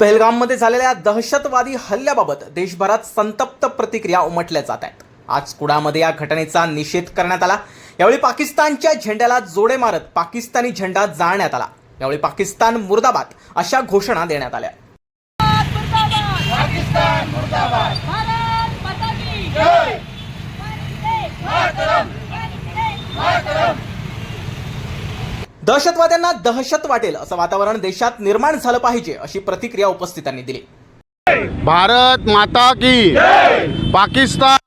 पहलगाममध्ये झालेल्या दहशतवादी हल्ल्याबाबत देशभरात संतप्त प्रतिक्रिया उमटल्या जात आहेत. आज कुडामध्ये या घटनेचा निषेध करण्यात आला. यावेळी पाकिस्तानच्या झेंड्याला जोडे मारत पाकिस्तानी झेंडा जाळण्यात आला. यावेळी पाकिस्तान मुर्दाबाद अशा घोषणा देण्यात आल्या पाकिस्तान मुर्दाबाद भारत माता की जय मातरम मातरम दहशतवाद्यांना दहशत वाटेल असं वातावरण देशात निर्माण झालं पाहिजे अशी प्रतिक्रिया उपस्थितांनी दिली. भारत माता की पाकिस्तान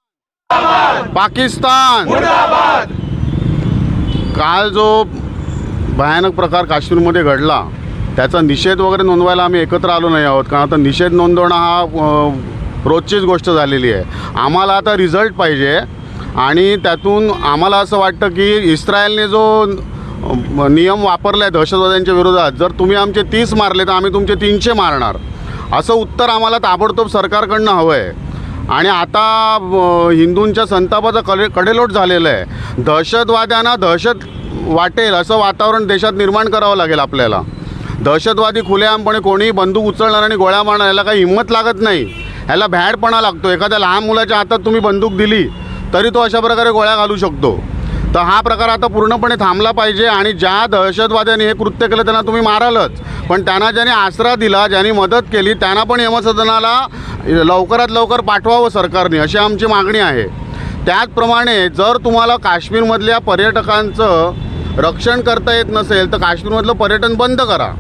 पाकिस्तान काल जो भयानक प्रकार काश्मीरमध्ये घडला त्याचा निषेध वगैरे नोंदवायला आम्ही एकत्र आलो नाही आहोत. कारण आता निषेध नोंदवणं हा रोजचीच गोष्ट झालेली आहे. आम्हाला आता रिझल्ट पाहिजे आणि त्यातून आम्हाला असं वाटतं की इस्रायलने जो नियम वापरले आहे दहशतवाद्यांच्या विरोधात. जर तुम्ही आमचे तीस मारले तर आम्ही तुमचे तीनशे मारणार. असं उत्तर आम्हाला ताबडतोब सरकारकडनं हवं आहे आणि आता हिंदूंच्या संतापाचा कडे कडेलोट झालेलं आहे. दहशतवाद्यांना दहशत वाटेल असं वातावरण देशात निर्माण करावं लागेल आपल्याला. दहशतवादी खुलेआमपणे कोणीही बंदूक उचलणार आणि गोळ्या मारणार याला काही हिंमत लागत नाही. ह्याला भॅडपणा लागतो. एखाद्या लहान मुलाच्या हातात तुम्ही बंदूक दिली तरी तो अशा प्रकारे गोळ्या घालू शकतो. तर हा प्रकार आता पूर्णपणे थांबला पाहिजे आणि ज्या दहशतवाद्यांनी हे कृत्य केलं त्यांना तुम्ही मारालच. पण त्यांना ज्यांनी आसरा दिला ज्यांनी मदत केली त्यांना पण यमसदनाला लवकरात लवकर पाठवावं सरकारने अशी आमची मागणी आहे. त्याचप्रमाणे जर तुम्हाला काश्मीरमधल्या पर्यटकांचं रक्षण करता येत नसेल तर काश्मीरमधलं पर्यटन बंद करा.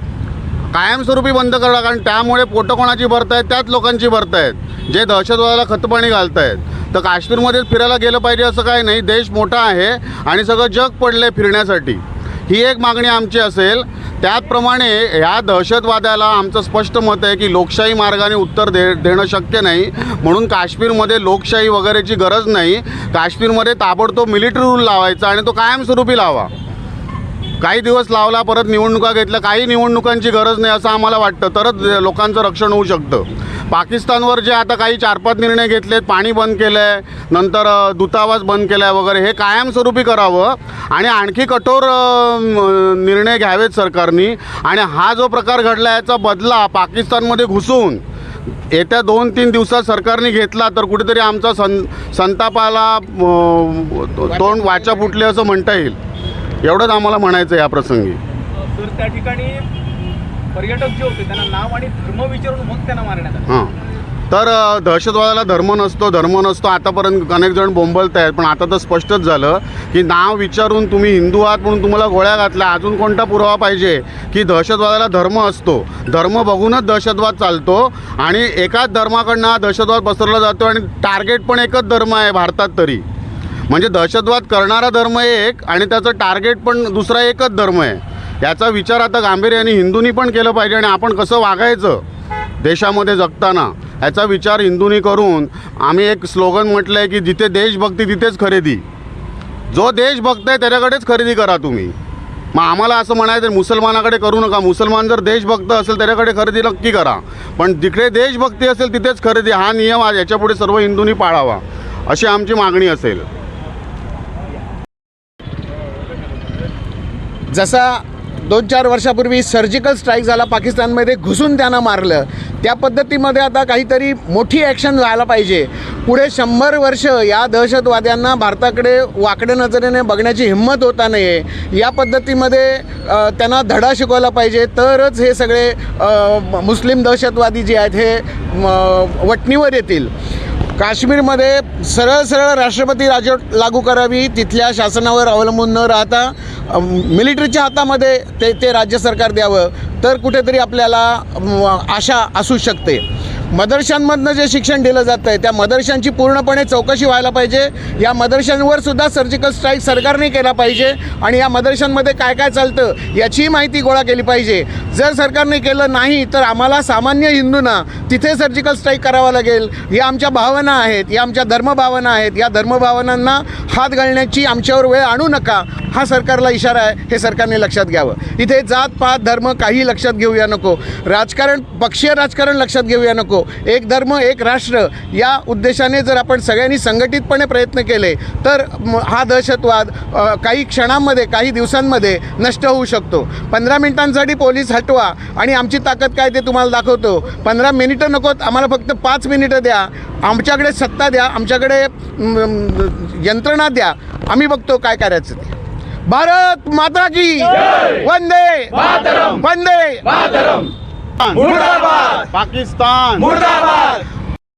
कायमस्वरूपी बंद करा कारण त्यामुळे पोटं कोणाची भरत आहेत त्याच लोकांची भरत आहेत जे दहशतवादाला खतपाणी घालत आहेत तर काश्मीरमध्येच फिरायला गेलं पाहिजे असं काही नाही. देश मोठा आहे आणि सगळं जग पडलं आहे फिरण्यासाठी. ही एक मागणी आमची असेल. त्याचप्रमाणे ह्या दहशतवाद्याला आमचं स्पष्ट मत आहे की लोकशाही मार्गाने उत्तर दे देणं शक्य नाही. म्हणून काश्मीरमध्ये लोकशाही वगैरेची गरज नाही. काश्मीरमध्ये ताबडतोब मिलिटरी रूल लावायचा आणि तो कायमस्वरूपी लावा. काही दिवस लावला परत निवडणुका घेतल्या. काही निवडणुकांची गरज नाही असं आम्हाला वाटतं. तरच लोकांचं रक्षण होऊ शकतं. पाकिस्तानवर जे आता काही चार पाच निर्णय घेतलेत पाणी बंद केलं आहे नंतर दूतावास बंद केला आहे वगैरे हे कायमस्वरूपी करावं आणि आणखी कठोर निर्णय घ्यावेत सरकारनी. आणि हा जो प्रकार घडला याचा बदला पाकिस्तानमध्ये घुसून येत्या दोन तीन दिवसात सरकारने घेतला तर कुठेतरी आमचा सं संतापाला तोंड वाचा फुटले असं म्हणता येईल. एवढंच आम्हाला म्हणायचं आहे या प्रसंगी. तर त्या ठिकाणी पर्यटक जे होते त्यांना नाव आणि धर्म विचारून मग त्यांना मारण्यात आलं. हां. तर दहशतवादाला धर्म नसतो धर्म नसतो. आतापर्यंत अनेक जण बोंबलत आहेत पण आता तर स्पष्टच झालं की नाव विचारून तुम्ही हिंदू आहात म्हणून तुम्हाला गोळ्या घातल्या. अजून कोणता पुरावा पाहिजे? की दहशतवादाला धर्म असतो. धर्म बघूनच दहशतवाद चालतो आणि एकाच धर्माकडनं हा दहशतवाद पसरला जातो आणि टार्गेट पण एकच धर्म आहे भारतात तरी. म्हणजे दहशतवाद करणारा धर्म एक आणि त्याचं टार्गेट पण दुसरा एकच धर्म आहे. याचा विचार आता गांभीर्याने हिंदूंनी पण केलं पाहिजे आणि आपण कसं वागायचं देशामध्ये जगताना याचा विचार हिंदूंनी करून आम्ही एक स्लोगन म्हटलं आहे की जिथे देशभक्ती तिथेच खरेदी. जो देशभक्त आहे त्याच्याकडेच खरेदी करा तुम्ही. मग आम्हाला असं म्हणायचं मुसलमानाकडे करू नका. मुसलमान जर देशभक्त असेल त्याच्याकडे खरेदी नक्की करा. पण जिकडे देशभक्ती असेल तिथेच खरेदी. हा नियम आज याच्यापुढे सर्व हिंदूंनी पाळावा अशी आमची मागणी असेल. जसा दोन चार वर्षापूर्वी सर्जिकल स्ट्राईक झाला पाकिस्तानमध्ये घुसून त्यांना मारलं. त्या पद्धतीमध्ये आता काहीतरी मोठी ॲक्शन व्हायला पाहिजे. पुढे शंभर वर्ष या दहशतवाद्यांना भारताकडे वाकड्या नजरेने बघण्याची हिंमत होता नये या पद्धतीमध्ये त्यांना धडा शिकवला पाहिजे. तरच हे सगळे मुस्लिम दहशतवादी जे आहेत हे वटणीवर येतील. काश्मीरमध्ये सरळ सरळ राष्ट्रपती राजवट लागू करावी तिथल्या शासनावर अवलंबून न राहता मिलिटरीच्या हातामध्ये ते ते राज्य सरकार द्यावं तर कुठेतरी आपल्याला आशा असू शकते. मदरशांमधनं जे शिक्षण दिलं जातं आहे त्या मदरशांची पूर्णपणे चौकशी व्हायला पाहिजे. या मदरशांवर सुद्धा सर्जिकल स्ट्राईक सरकारने केला पाहिजे आणि या मदरशांमध्ये काय काय चालतं याचीही माहिती गोळा केली पाहिजे. जर सरकारने केलं नाही तर आम्हाला सामान्य हिंदूंना तिथे सर्जिकल स्ट्राईक करावा लागेल. या आमच्या भावना आहेत या आमच्या धर्मभावना आहेत या धर्मभावनांना हात घालण्याची आमच्यावर वेळ आणू नका. हा सरकारला इशारा आहे हे सरकारने लक्षात घ्यावं. इथे जात पात धर्म काही लक्षात घेऊया नको. राजकारण पक्षीय राजकारण लक्षात घेऊया नको. शकतो एक धर्म एक राष्ट्र या उद्देशाने जर आपण सगळ्यांनी संघटितपणे प्रयत्न केले तर हा दहशतवाद काही क्षणांमध्ये काही दिवसांमध्ये नष्ट होऊ शकतो. पंधरा मिनिटांसाठी पोलीस हटवा आणि आमची ताकद काय ते तुम्हाला दाखवतो. पंधरा मिनिटं नकोत आम्हाला फक्त पाच मिनिटं द्या. आमच्याकडे सत्ता द्या आमच्याकडे यंत्रणा द्या. आम्ही बघतो काय करायचं ते. भारत माता की वंदे वंदे पाकिस्तान